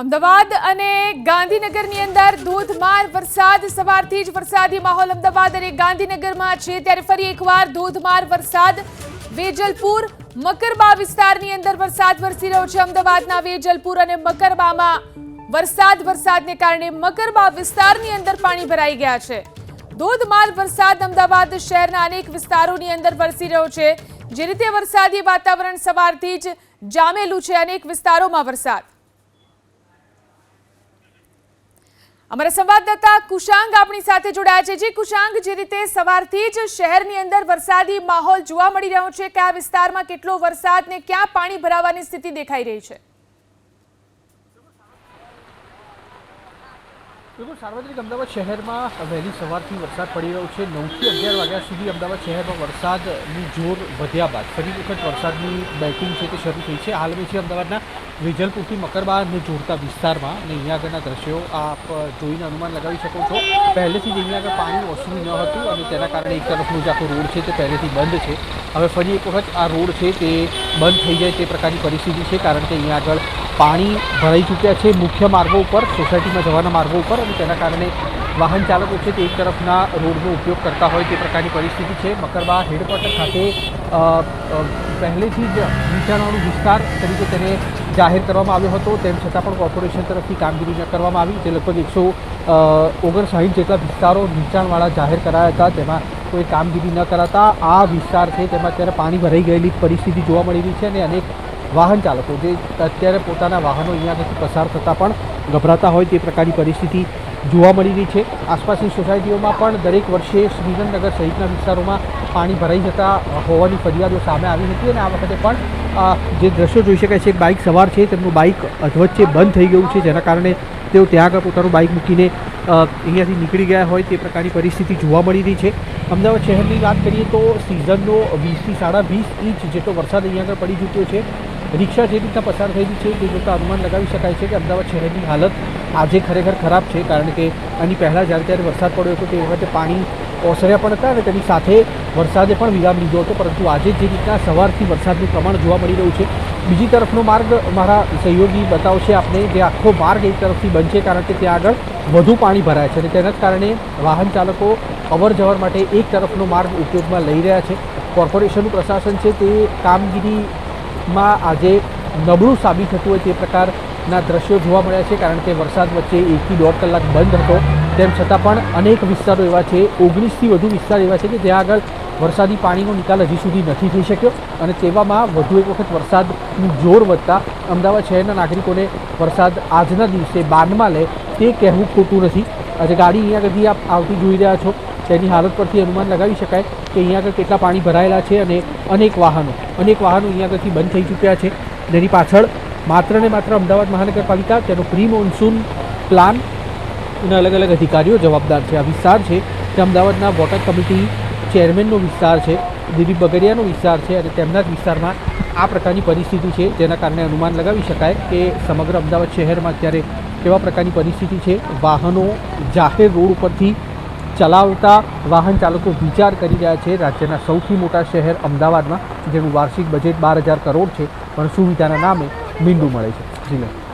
અમદાવાદ અને ગાંધીનગરની અંદર ધોધમાર વરસાદ. સવારથી જ વરસાદી માહોલ અમદાવાદ અને ગાંધીનગરમાં છે. ત્યારે ફરી એકવાર ધોધમાર વરસાદ. વેજલપુર, મકરબા વિસ્તારની અંદર વરસાદ વરસી રહ્યો છે અમદાવાદના. વેજલપુર અને મકરબામાં વરસાદ, વરસાદને કારણે મકરબા વિસ્તારની અંદર પાણી ભરાઈ ગયા છે. ધોધમાર વરસાદ અમદાવાદ શહેરના અનેક વિસ્તારોની અંદર વરસી રહ્યો છે. જે રીતે વરસાદી વાતાવરણ સવારથી જ જામેલું છે અનેક વિસ્તારોમાં વરસાદ. અમારા સંવાદદાતા કુશાંગ આપણી સાથે જોડાયા છે. જી કુશાંગ, જે રીતે સવારથી જ શહેરની અંદર વરસાદી માહોલ જોવા મળી રહ્યો છે, કે આ વિસ્તારમાં કેટલો વરસાદ ને ક્યાં પાણી ભરાવાની સ્થિતિ દેખાઈ રહી છે? બિલકુલ સાર્વત્રિક અમદાવાદ શહેરમાં વહેલી સવારથી વરસાદ પડી રહ્યો છે. નવથી અગિયાર વાગ્યા સુધી અમદાવાદ શહેરમાં વરસાદની જોર વધ્યા બાદ ફરી વખત વરસાદની બેટિંગ છે તે શરૂ થઈ છે. હાલમાં છે અમદાવાદના વેજલપુરથી મકરબારને જોડતા વિસ્તારમાં અને અહીંયા આગળના દ્રશ્યો આપ જોઈને અનુમાન લગાવી શકો છો. પહેલેથી જ અહીંયા આગળ પાણી ઓછું ન હતું અને તેના કારણે એક તરફનો જે આખો રોડ છે તે પહેલેથી બંધ છે. હવે ફરી એક વખત આ રોડ છે તે બંધ થઈ જાય તે પ્રકારની પરિસ્થિતિ છે કારણ કે અહીંયા આગળ પાણી ભરાઈ ચૂક્યા છે મુખ્ય માર્ગો ઉપર, સોસાયટીમાં જવાના માર્ગો ઉપર અને તેના કારણે વાહન ચાલકો છે તે એક તરફના રોડનો ઉપયોગ કરતા હોય તે પ્રકારની પરિસ્થિતિ છે. મકરબા હેડક્વાર્ટર ખાતે પહેલેથી જ નીચાણવાળો વિસ્તાર તરીકે તેને જાહેર કરવામાં આવ્યો હતો. તેમ છતાં પણ કોર્પોરેશન તરફથી કામગીરી ન કરવામાં આવી. જે લગભગ એકસો ઓગણસાઠ જેટલા વિસ્તારો નીચાણવાળા જાહેર કરાયા હતા. તેમાં કોઈ કામગીરી ન કરાતા. આ વિસ્તાર છે, તેમાં અત્યારે પાણી ભરાઈ ગયેલી પરિસ્થિતિ જોવા મળી રહી છે અને અનેક વાહન ચાલકો જે અત્યારે પોતાના વાહનો અહીંયાથી પસાર થતાં પણ ગભરાતા હોય તે પ્રકારની પરિસ્થિતિ જોવા મળી રહી છે. આસપાસની સોસાયટીઓમાં પણ દરેક વર્ષે શ્રીનગર સહિતના વિસ્તારોમાં પાણી ભરાઈ જતા હોવાની ફરિયાદો સામે આવી હતી અને આ વખતે પણ જે દ્રશ્યો જોઈ શકાય છે, એક બાઇક સવાર છે, તેમનું બાઇક અધવચ્ચે બંધ થઈ ગયું છે, જેના કારણે તેઓ ત્યાં આગળ પોતાનું બાઇક મૂકીને અહીંયાથી નીકળી ગયા હોય તે પ્રકારની પરિસ્થિતિ જોવા મળી રહી છે. અમદાવાદ શહેરની વાત કરીએ તો સિઝનનો વીસથી સાડા વીસ ઇંચ જેટલો વરસાદ અહીંયા આગળ પડી ચૂક્યો છે. રિક્ષા જે રીતના પસાર થઈ છે, તે જોતાં અનુમાન લગાવી શકાય છે કે અમદાવાદ શહેરની હાલત આજે ખરેખર ખરાબ છે, કારણ કે આની પહેલાં જ્યારે ત્યારે વરસાદ પડ્યો હતો, તે વખતે પાણી ઓસર્યા પણ હતા અને તેની સાથે વરસાદે પણ વિરામ લીધો હતો. પરંતુ આજે જે રીતના સવારથી વરસાદનું પ્રમાણ જોવા મળી રહ્યું છે, બીજી તરફનો માર્ગ મારા સહયોગી બતાવશે આપણે જે આખો માર્ગ એક તરફથી છે કારણ કે ત્યાં આગળ વધુ પાણી ભરાય છે અને તેના જ કારણે વાહન ચાલકો અવર જવર માટે એક તરફનો માર્ગ ઉપયોગમાં લઈ રહ્યા છે. કોર્પોરેશનનું પ્રશાસન છે તે કામગીરીમાં આજે નબળું સાબિત થતું હોય તે પ્રકારના દ્રશ્યો જોવા મળ્યા છે, કારણ કે વરસાદ વચ્ચે એકથી દોઢ કલાક બંધ હતો. તેમ છતાં પણ અનેક વિસ્તારો એવા છે, ઓગણીસથી વધુ વિસ્તાર એવા છે કે જ્યાં આગળ વરસાદી પાણીનો નિકાલ હજી સુધી નથી થઈ શક્યો અને તેવામાં વધુ એક વખત વરસાદનું જોર વધતા અમદાવાદ શહેરના નાગરિકોને વરસાદ આજના દિવસે બાનમાં લે તે કહેવું ખોટું નથી. આજે ગાડી અહીંયા આગળથી આપ આવતી જોઈ રહ્યા છો. તેની હાલત પરથી અનુમાન લગાવી શકાય કે અહીંયા આગળ કેટલા પાણી ભરાયેલા છે અને અનેક વાહનો. અનેક વાહનો અહીંયા આગળથી બંધ થઈ ચૂક્યા છે. જેની પાછળ માત્ર ને માત્ર અમદાવાદ મહાનગરપાલિકા તેનો પ્રી મોન્સૂન પ્લાન અને અલગ અલગ અધિકારીઓ જવાબદાર છે. આ વિસ્તાર છે તે અમદાવાદના વોટર કમિટી ચેરમેનનો વિસ્તાર છે, દિલીપ બગડિયાનો વિસ્તાર છે અને તેમના જ વિસ્તારમાં આ પ્રકારની પરિસ્થિતિ છે જેના કારણે અનુમાન લગાવી શકાય કે સમગ્ર અમદાવાદ શહેરમાં અત્યારે કેવા પ્રકારની પરિસ્થિતિ છે. વાહનો જાહેર રોડ ઉપરથી ચલાવતા વાહન ચાલકો વિચાર કરી રહ્યા છે. રાજ્યના સૌથી મોટા શહેર અમદાવાદમાં, જેનું વાર્ષિક બજેટ બાર હજાર કરોડ છે, પણ સુવિધાના નામે મીંડું મળે છે. જી